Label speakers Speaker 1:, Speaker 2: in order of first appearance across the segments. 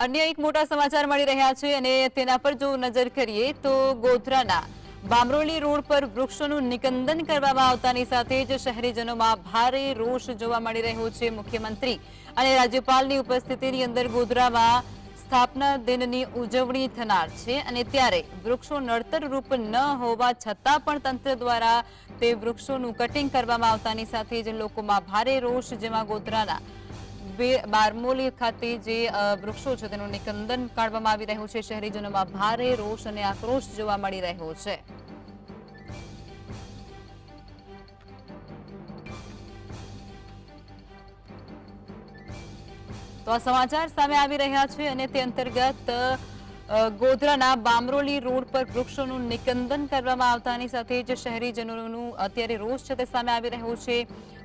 Speaker 1: અન્ય એક મોટા સમાચાર મળી રહ્યા છે અને તેના પર જો નજર કરીએ તો ગોધરાના બામરોલી રોડ પર વૃક્ષોનું નિકંદન કરવામાં આવતાની સાથે જ શહેરીજનોમાં ભારે રોષ જોવા મળી રહ્યો છે. મુખ્યમંત્રી અને રાજ્યપાલની ઉપસ્થિતિની અંદર ગોધરામાં સ્થાપના દિનની ઉજવણી થનાર છે અને ત્યારે વૃક્ષો નડતર રૂપ ન હોવા છતાં પણ તંત્ર દ્વારા તે વૃક્ષોનું કટિંગ કરવામાં આવતાની સાથે જ લોકોમાં ભારે રોષ જેમાં ગોધરાના બારમોલી ખાતે જે વૃક્ષો છે તેનું નિકંદન કાઢવામાં આવી રહ્યું છે. શહેરીજનોમાં ભારે રોષ અને આક્રોશ જોવા મળી રહ્યો છે. તો આ સમાચાર સામે આવી રહ્યા છે અને તે અંતર્ગત ગોધરાના બામરોલી રોડ પર વૃક્ષોનું નિકંદન કરવામાં આવતાની સાથે જ શહેરીજનોનું અત્યારે રોષ છે તે સામે આવી રહ્યો છે.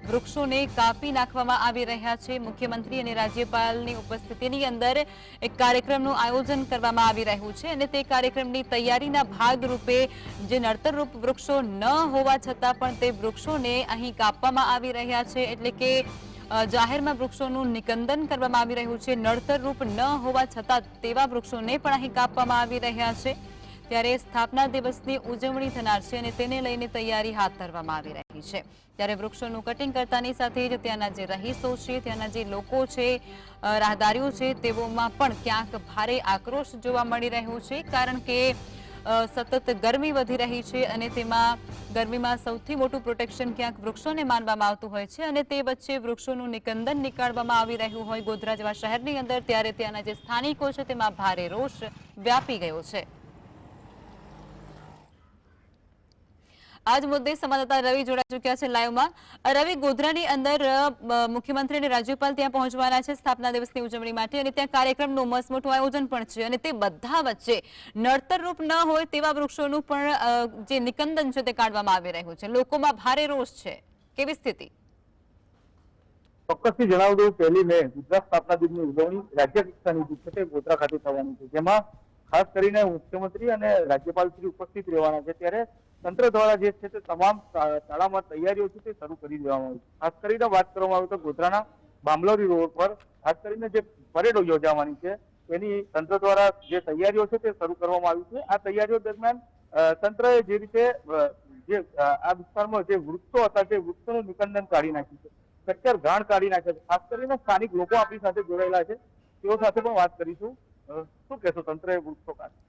Speaker 1: વૃક્ષોને કાપી નાખવામાં આવી રહ્યા છે. મુખ્યમંત્રી અને રાજ્યપાલની ઉપસ્થિતિની અંદર એક કાર્યક્રમનું આયોજન કરવામાં આવી રહ્યું છે અને તે કાર્યક્રમની તૈયારીના ભાગરૂપે જે નડતરરૂપ વૃક્ષો ન હોવા છતાં પણ તે વૃક્ષોને અહીં કાપવામાં આવી રહ્યા છે. એટલે કે જાહેરમાં વૃક્ષોનું નિકંદન કરવામાં આવી રહ્યું છે. નડતરરૂપ ન હોવા છતાં તેવા વૃક્ષોને પણ અહીં કાપવામાં આવી રહ્યા છે. ત્યારે સ્થાપના દિવસની ઉજવણી થનાર છે અને તેને લઈને તૈયારી હાથ ધરવામાં આવી રહી છે. ત્યારે વૃક્ષોનું કટિંગ કરતાની સાથે જ ત્યાંના જે રહીશો છે, ત્યાંના જે લોકો છે રાહદારીઓ છે, તેઓમાં પણ ક્યાંક ભારે આક્રોશ જોવા મળી રહ્યો છે. કારણ કે સતત ગરમી વધી રહી છે અને તેમાં ગરમીમાં સૌથી મોટું પ્રોટેક્શન ક્યાંક વૃક્ષોને માનવામાં આવતું હોય છે અને તે વચ્ચે વૃક્ષોનું નિકંદન નીકાળવામાં આવી રહ્યું હોય ગોધરા જેવા શહેરની અંદર, ત્યારે ત્યાંના જે સ્થાનિકો છે તેમાં ભારે રોષ વ્યાપી ગયો છે. આજ મુદ્દે સંવાદદાતા રવિ જોડાઈ ચૂક્યા છે લાઈવમાં. રવિ, ગોધરાની અંદર મુખ્યમંત્રી અને રાજ્યપાલ ત્યાં પહોંચવાના છે સ્થાપના દિવસની ઉજવણી માટે અને ત્યાં કાર્યક્રમનું મસમોટું આયોજન પણ છે અને તે બધા વચ્ચે નડતરરૂપ ન હોય તેવા વૃક્ષોનું પણ જે નિકંદન છે તે કાઢવામાં આવી રહ્યું છે. લોકોમાં ભારે રોષ છે. કેવી સ્થિતિ?
Speaker 2: ચોક્કસથી જણાવી દઉં પહેલી મે ગુજરાત સ્થાપના દિનની ઉજવણી રાજ્ય કક્ષાની તે ગોધરા ખાતે થવાની છે. જેમાં ખાસ કરીને મુખ્યમંત્રી અને રાજ્યપાલ શ્રી ઉપસ્થિત રહેવાના છે. ત્યારે તંત્ર દ્વારા જે છે તે તમામ શાળામાં તૈયારીઓ છે તે શરૂ કરી દેવામાં આવી છે. ખાસ કરીને વાત કરવામાં આવે તો ગોધરાના બામલોરી રોડ પર, ખાસ કરીને જે પરેડો યોજાવાની છે તેની તંત્ર દ્વારા જે તૈયારીઓ છે તે શરૂ કરવામાં આવી છે. આ તૈયારીઓ દરમિયાન તંત્રએ જે રીતે જે આ વિસ્તારમાં જે વૃક્ષો હતા તે વૃક્ષોનું નિકંદન કાઢી નાખ્યું છે. કચ્છર ઘાણ કાઢી નાખ્યા છે. ખાસ કરીને સ્થાનિક લોકો આપણી સાથે જોડાયેલા છે. તેઓ સાથે પણ વાત કરીશું. શું કહેશો તંત્રએ વૃક્ષો કાઢી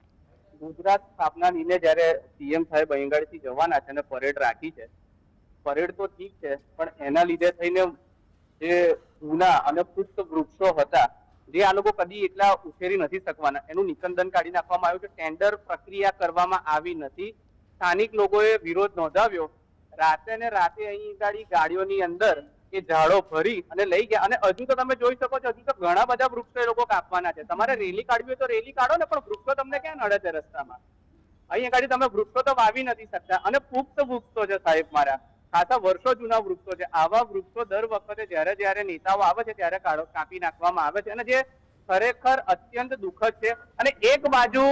Speaker 3: ગુજરાત સ્થાપના દિને જ્યારે સીએમ સાહેબ અહીંગાડીથી જવાના છે અને પરેડ રાખી છે, પરેડ તો ઠીક છે, પણ એના લીધે થઈને જે જૂના અને પુષ્ક વૃક્ષો હતા, જે આ લોકો કદી એટલા ઉછેરી નથી શકવાના. એનું નિકંદન કાઢી નાખવામાં આવ્યું છે. ટેન્ડર પ્રક્રિયા કરવામાં આવી નથી. સ્થાનિક લોકોએ વિરોધ નોંધાવ્યો. રાતે ને રાતે અહીં ગાડી ગાડીઓની અંદર એ ઝાડો ભરી અને લઈ ગયા. અને હજુ તો તમે જોઈ શકો છો, હજુ તો ઘણા બધા વૃક્ષો એ લોકો કાપવાના છે. તમારે રેલી કાઢવી હોય તો રેલી કાઢો ને, પણ વૃક્ષો તમને ક્યાં નડે છે રસ્તામાં? અહીંયા આગળ તમે વૃક્ષો તો વાવી નથી શકતા. અને પુખ્ત વૃક્ષો છે સાહેબ મારા. ખાસા વર્ષો જૂના વૃક્ષો છે. આવા વૃક્ષો દર વખતે જ્યારે જ્યારે નેતાઓ આવે છે, ત્યારે કાપી નાખવામાં આવે છે. અને જે ખરેખર અત્યંત દુઃખદ છે. અને એક બાજુ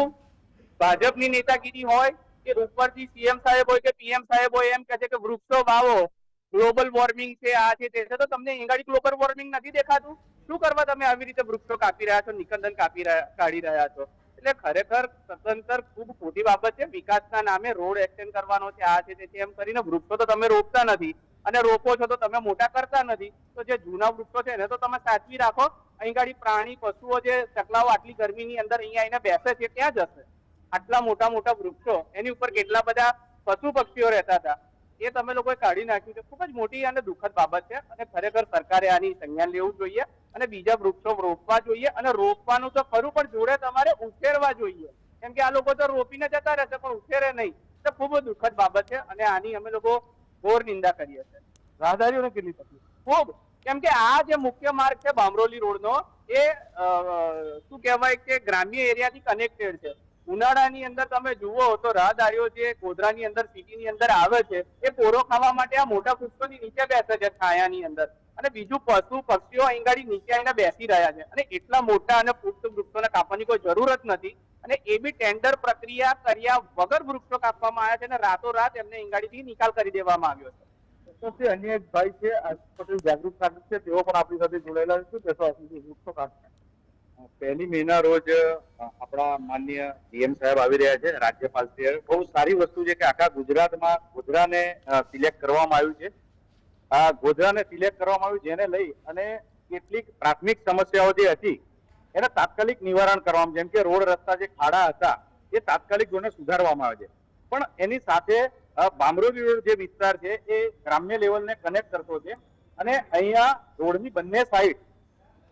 Speaker 3: ભાજપની નેતાગીરી હોય કે ઉપરથી સીએમ સાહેબ હોય કે પીએમ સાહેબ હોય, એમ કહે છે કે વૃક્ષો વાવો. ગ્લોબલ વોર્મિંગ છે, આ છે, તે છે. તો તમને ઇંગાડી ગ્લોબલ વોર્મિંગ નથી દેખાતું? શું કરવા તમે આવી રીતે વૃક્ષો કાપી રહ્યા છો, નિકંદન કાપી રહ્યા, કાઢી રહ્યા છો? એટલે ખરેખર સદંતર ખૂબ ખોટી બાબત છે. વિકાસના નામે રોડ એક્સટેન્ડ કરવાનો છે, આ છે, તે છે, એમ કરીને વૃક્ષો તો તમે રોપતા નથી. અને રોપો છો તો તમે મોટા કરતા નથી. તો જે જૂના વૃક્ષો છે એને તો તમે સાચવી રાખો. અહીં ગાડી પ્રાણી, પશુઓ જે ચકલાઓ આટલી ગરમીની અંદર અહીંયા આવીને બેસે છે, ક્યાં જશે? આટલા મોટા મોટા વૃક્ષો, એની ઉપર કેટલા બધા પશુ પક્ષીઓ રહેતા હતા? એ તમે લોકોએ કાઢી નાખ્યું છે. ખૂબ જ મોટી અને દુઃખદ બાબત છે અને ખરેખર સરકારે આની સંજ્ઞાન લેવું જોઈએ અને બીજા વૃક્ષો રોપવા જોઈએ અને રોપવાનું તો ખરું, પણ જોડે તમારે ઉછેરવા જોઈએ. કેમ કે આ લોકો તો રોપીને જતા રહેશે, પણ ઉછેરે નહીં. તો ખૂબ દુઃખદ બાબત છે અને આની અમે લોકો ઘોર નિંદા કરીએ છીએ.
Speaker 2: રાહદારીઓને કેટલી તકલીફ?
Speaker 3: ખૂબ. કેમ કે આ જે મુખ્ય માર્ગ છે, બામરોલી રોડનો, એ શું કહેવાય કે ગ્રામ્ય એરિયાથી કનેક્ટેડ છે. ઉનાળાની અંદર તમે જુઓ તો રાહદારીઓ જે ગોધરાની અંદર, સિટીની અંદર આવે છે, એ પોરો ખાવા માટે આ મોટા વૃક્ષોની નીચે બેસે છે છાયાની અંદર. અને બીજું પશુ, પક્ષીઓ અહીં ગાડી નીચે આવીને બેસી રહ્યા છે. અને એટલા મોટા અને પુષ્ટ વૃક્ષોને કાપવાની કોઈ જરૂરત નથી. અને એ બી ટેન્ડર પ્રક્રિયા કર્યા વગર વૃક્ષો કાપવામાં આવ્યા છે અને રાતોરાત એમને ઈંગાડીથી નિકાલ કરી દેવામાં આવ્યો છે.
Speaker 2: ચોક્કસથી અન્ય એક ભાઈ છે પટેલ જાગૃત નાગરિક છે, તેઓ પણ આપણી સાથે જોડાયેલા છે. વૃક્ષો કાઢી પહેલી મેના રોજ આપણા માન્ય ડીએમ સાહેબ આવી રહ્યા છે રાજ્યપાલ શ્રી બહુ સારી વસ્તુ છે કે આખા ગુજરાતમાં ગોધરાને સિલેક્ટ કરવામાં આવ્યું છે. આ ગોધરાને સિલેક્ટ કરવામાં આવ્યું જેને લઈ અને કેટલીક પ્રાથમિક સમસ્યાઓ જે હતી, એને તાત્કાલિક નિવારણ કરવામાં જેમ કે રોડ રસ્તા જે ખાડા હતા, એ તાત્કાલિક ધોરણે સુધારવામાં આવે છે. પણ એની સાથે બામરોલી રોડ જે વિસ્તાર છે, એ ગ્રામ્ય લેવલને કનેક્ટ કરતો છે. અને અહીંયા રોડની બંને સાઈડ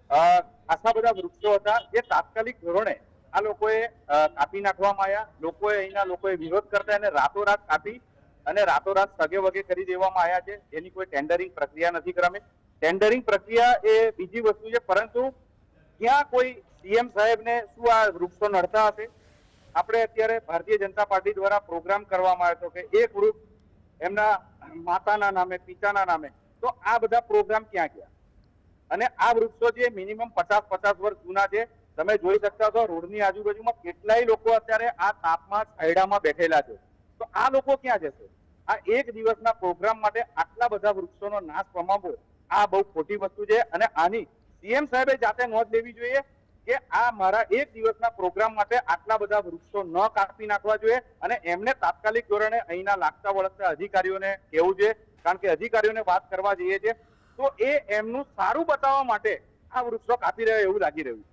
Speaker 2: ખાસા બધા વૃક્ષો હતા, જે તાત્કાલિક ધોરણે આ લોકોએ કાપી નાખવામાં આવ્યા. લોકોએ અહીંના લોકોએ વિરોધ કરતા એને રાતોરાત કાપી અને રાતોરાત સગે વગે કરી દેવામાં આવ્યા છે. એની કોઈ ટેન્ડરિંગ પ્રક્રિયા નથી કરમે. ટેન્ડરિંગ પ્રક્રિયા એ બીજી વસ્તુ છે, પરંતુ ક્યાં કોઈ સીએમ સાહેબને શું આ વૃક્ષો નડતા હશે? આપણે અત્યારે ભારતીય જનતા પાર્ટી દ્વારા પ્રોગ્રામ કરવામાં આવ્યો હતો કે એક વૃક્ષ એમના માતાના નામે, પિતાના નામે. તો આ બધા પ્રોગ્રામ ક્યાં ગયા? અને આ વૃક્ષો જે મિનિમમ પચાસ પચાસ વર્ષ જૂના છે, તમે જોઈ શકતા છો રોડની આજુબાજુમાં કેટલાય લોકો અત્યારે આ તાપમાં છાયડામાં બેઠેલા છે. તો આ લોકો ક્યાં જશે? આ એક દિવસના પ્રોગ્રામ માટે આટલા બધા વૃક્ષોનો નાશ પામવો, આ બહુ ખોટી વસ્તુ છે. અને આની સીએમ સાહેબે જાતે નોંધ લેવી જોઈએ કે આ મારા એક દિવસના પ્રોગ્રામ માટે આટલા બધા વૃક્ષો ન કાપી નાખવા જોઈએ અને એમને તાત્કાલિક ધોરણે અહીંના લાગતા વળગતા અધિકારીઓને કહેવું છે કારણ કે અધિકારીઓને વાત કરવા જઈએ છે તો એ એમનું સારું બતાવવા માટે આ વૃક્ષો કાપી રહ્યા, એવું લાગી રહ્યું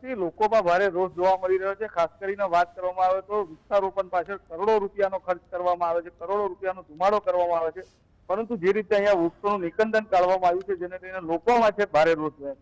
Speaker 2: છે. લોકોમાં ભારે રોષ જોવા મળી રહ્યો છે. ખાસ કરીને વાત કરવામાં આવે તો વૃક્ષારોપણ પાછળ કરોડો રૂપિયાનો ખર્ચ કરવામાં આવે છે. કરોડો રૂપિયાનો ધુમાડો કરવામાં આવે છે. પરંતુ જે રીતે અહીંયા વૃક્ષોનું નિકંદન કાઢવામાં આવ્યું છે, જેને લઈને લોકોમાં છે ભારે રોષ જોવા